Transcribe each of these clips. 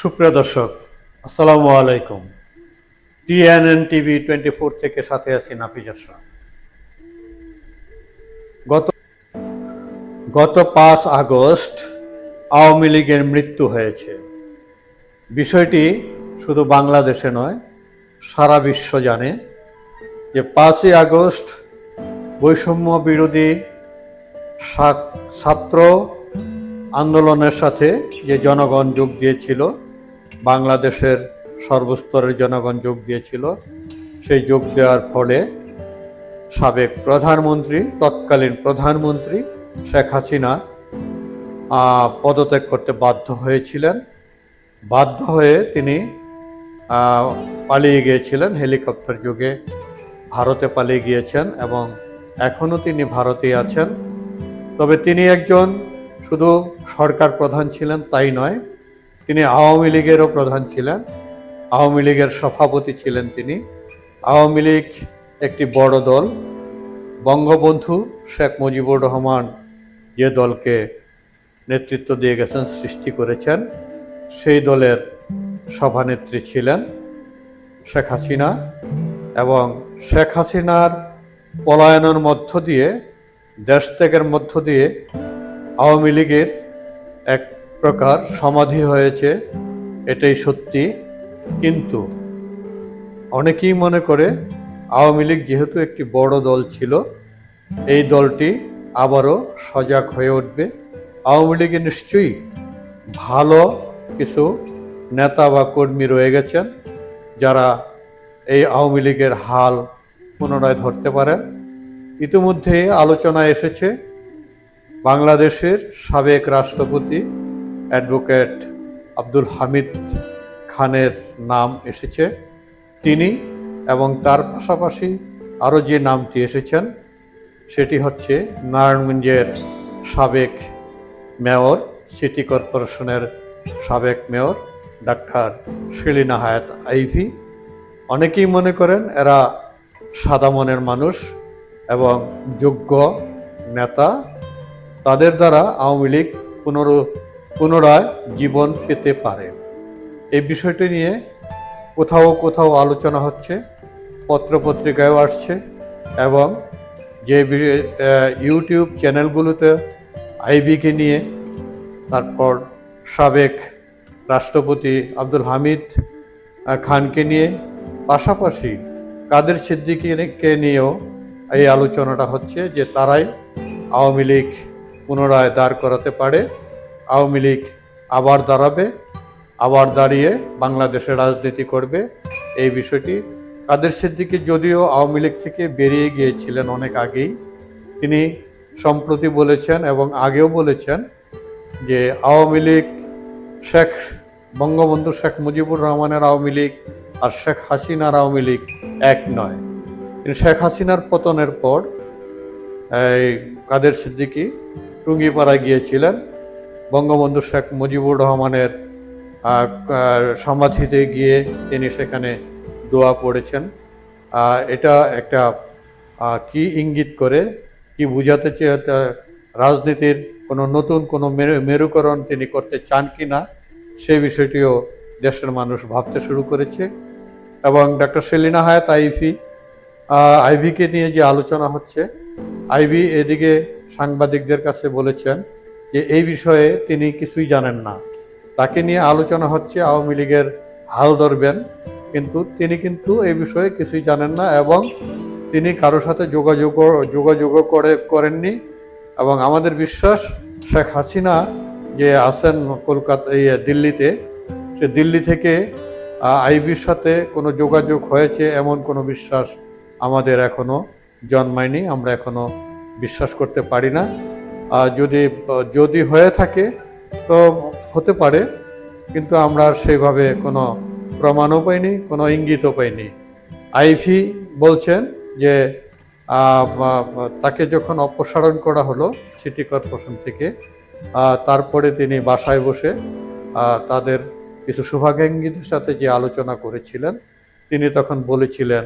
সুপ্রিয় দর্শক, আসসালামু আলাইকুম। টিএনএন টিভি টোয়েন্টি ফোর থেকে সাথে আছি নাফিজ আশরাফ। গত গত পাঁচ আগস্ট আওয়ামী লীগের মৃত্যু হয়েছে। বিষয়টি শুধু বাংলাদেশে নয়, সারা বিশ্ব জানে যে পাঁচই আগস্ট বৈষম্য বিরোধী ছাত্র আন্দোলনের সাথে যে জনগণ যোগ দিয়েছিল বাংলাদেশের সর্বস্তরের জনগণ যোগ দিয়েছিল। সেই যোগ দেওয়ার ফলে সাবেক প্রধানমন্ত্রী, তৎকালীন প্রধানমন্ত্রী শেখ হাসিনা পদত্যাগ করতে বাধ্য হয়েছিলেন। বাধ্য হয়ে তিনি পালিয়ে গিয়েছিলেন। হেলিকপ্টার যুগে ভারতে পালিয়ে গিয়েছেন এবং এখনও তিনি ভারতেই আছেন। তবে তিনি একজন শুধু সরকার প্রধান ছিলেন, তাই নয় তিনি আওয়ামী লীগেরও প্রধান ছিলেন, আওয়ামী লীগের সভাপতি ছিলেন তিনি। আওয়ামী লীগ একটি বড় দল। বঙ্গবন্ধু শেখ মুজিবুর রহমান যে দলকে নেতৃত্ব দিয়ে গেছেন, সৃষ্টি করেছেন, সেই দলের সভানেত্রী ছিলেন শেখ হাসিনা এবং শেখ হাসিনার পলায়নের মধ্য দিয়ে, দেশ ত্যাগের মধ্য দিয়ে আওয়ামী লীগের এক প্রকার সমাধি হয়েছে, এটাই সত্যি। কিন্তু অনেকেই মনে করে আওয়ামী লীগ যেহেতু একটি বড় দল ছিল, এই দলটি আবারও সজাগ হয়ে উঠবে। আওয়ামী লীগে নিশ্চয়ই ভালো কিছু নেতা বা কর্মী রয়ে গেছেন, যারা এই আওয়ামী লীগের হাল পুনরায় ধরতে পারেন। ইতিমধ্যে আলোচনা এসেছে, বাংলাদেশের সাবেক রাষ্ট্রপতি অ্যাডভোকেট আব্দুল হামিদ খানের নাম এসেছে তিনি এবং তার পাশাপাশি আরও যে নামটি এসেছেন, সেটি হচ্ছে নারায়ণগঞ্জের সাবেক মেয়র, সিটি কর্পোরেশনের সাবেক মেয়র ডাক্তার শিলিনা হায়াত আইভি। অনেকেই মনে করেন এরা সাদা মনের মানুষ এবং যোগ্য নেতা। তাদের দ্বারা আওয়ামী লীগ পুনর পুনরায় জীবন পেতে পারে। এই বিষয়টি নিয়ে কোথাও কোথাও আলোচনা হচ্ছে, পত্রপত্রিকায়ও আসছে এবং যে ইউটিউব চ্যানেলগুলোতে আইবিকে নিয়ে তারপর সাবেক রাষ্ট্রপতি আব্দুল হামিদ খানকে নিয়ে পাশাপাশি কাদের সিদ্দিকিকে নিয়েও এই আলোচনাটা হচ্ছে যে তারাই আওয়ামী লীগ পুনরায় দাঁড় করাতে পারে। আওয়ামী লীগ আবার দাঁড়াবে, আবার দাঁড়িয়ে বাংলাদেশে রাজনীতি করবে। এই বিষয়টি কাদের সিদ্দিকি যদিও আওয়ামী লীগ থেকে বেরিয়ে গিয়েছিলেন অনেক আগেই, তিনি সম্প্রতি বলেছেন এবং আগেও বলেছেন যে আওয়ামী লীগ শেখ, বঙ্গবন্ধু শেখ মুজিবুর রহমানের আওয়ামী লীগ আর শেখ হাসিনার আওয়ামী লীগ এক নয়। কিন্তু শেখ হাসিনার পতনের পর এই কাদের সিদ্দিকী টুঙ্গিপাড়ায় গিয়েছিলেন বঙ্গবন্ধু শেখ মুজিবুর রহমানের সমাধিতে গিয়ে তিনি সেখানে দোয়া পড়েছেন। এটা একটা কি ইঙ্গিত করে, কি বুঝাতে চেয়ে রাজনীতির কোনো নতুন কোনো মেরু- মেরুকরণ তিনি করতে চান কি না সেই বিষয়টিও দেশের মানুষ ভাবতে শুরু করেছে। এবং ডক্টর সেলিনা হায়াত আইভি আইভিকে নিয়ে যে আলোচনা হচ্ছে, আইভি এদিকে সাংবাদিকদের কাছে বলেছেন যে এই বিষয়ে তিনি কিছুই জানেন না। তাকে নিয়ে আলোচনা হচ্ছে আওয়ামী লীগের হাল ধরবেন কিন্তু তিনি কিন্তু এই বিষয়ে কিছুই জানেন না এবং তিনি কারোর সাথে যোগাযোগ যোগাযোগ করে, করেননি এবং আমাদের বিশ্বাস শেখ হাসিনা যে আছেন কলকাতা দিল্লিতে, সে দিল্লি থেকে আইবির সাথে কোনো যোগাযোগ হয়েছে এমন কোনো বিশ্বাস আমাদের এখনও জন্মায়নি, আমরা এখনও বিশ্বাস করতে পারি না। আর যদি যদি হয়ে থাকে, তো হতে পারে, কিন্তু আমরা সেইভাবে কোনো প্রমাণও পাইনি, কোনো ইঙ্গিতও পাইনি। আইভি বলছেন যে তাকে যখন অপসারণ করা হলো সিটি কর্পোরেশন থেকে তারপরে তিনি বাসায় বসে তাদের কিছু শুভাকাঙ্ক্ষীদের সাথে যে আলোচনা করেছিলেন, তিনি তখন বলেছিলেন,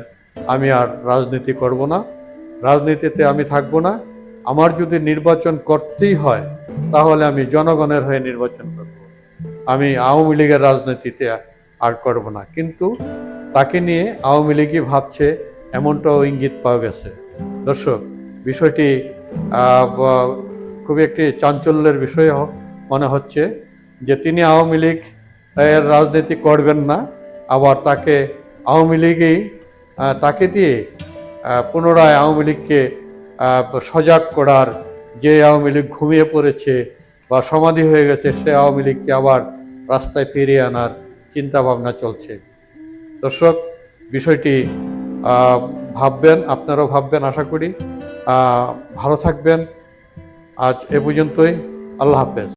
আমি আর রাজনীতি করব না। রাজনীতিতে আমি থাকব না। আমার যদি নির্বাচন করতেই হয় তাহলে আমি জনগণের হয়ে নির্বাচন করব। আমি আওয়ামী লীগের রাজনীতিতে আর করব না। কিন্তু তাকে নিয়ে আওয়ামী লীগই ভাবছে এমনটাও ইঙ্গিত পাওয়া গেছে। দর্শক বিষয়টি আহ, ব- খুবই একটি চাঞ্চল্যের বিষয় মনে হচ্ছে যে তিনি আওয়ামী লীগ এর রাজনীতি করবেন না। আবার তাকে আওয়ামী লীগই তাকে দিয়ে পুনরায় আওয়ামী লীগকে সজাগ করার যে আওয়ামী লীগ ঘুমিয়ে পড়েছে বা সমাধি হয়ে গেছে, সে আওয়ামী লীগকে আবার রাস্তায় ফিরিয়ে আনার চিন্তা ভাবনা চলছে। দর্শক, বিষয়টি ভাববেন, আপনারাও ভাববেন, আশা করি। ভালো থাকবেন। আজ এ পর্যন্তই। আল্লাহ হাফেজ।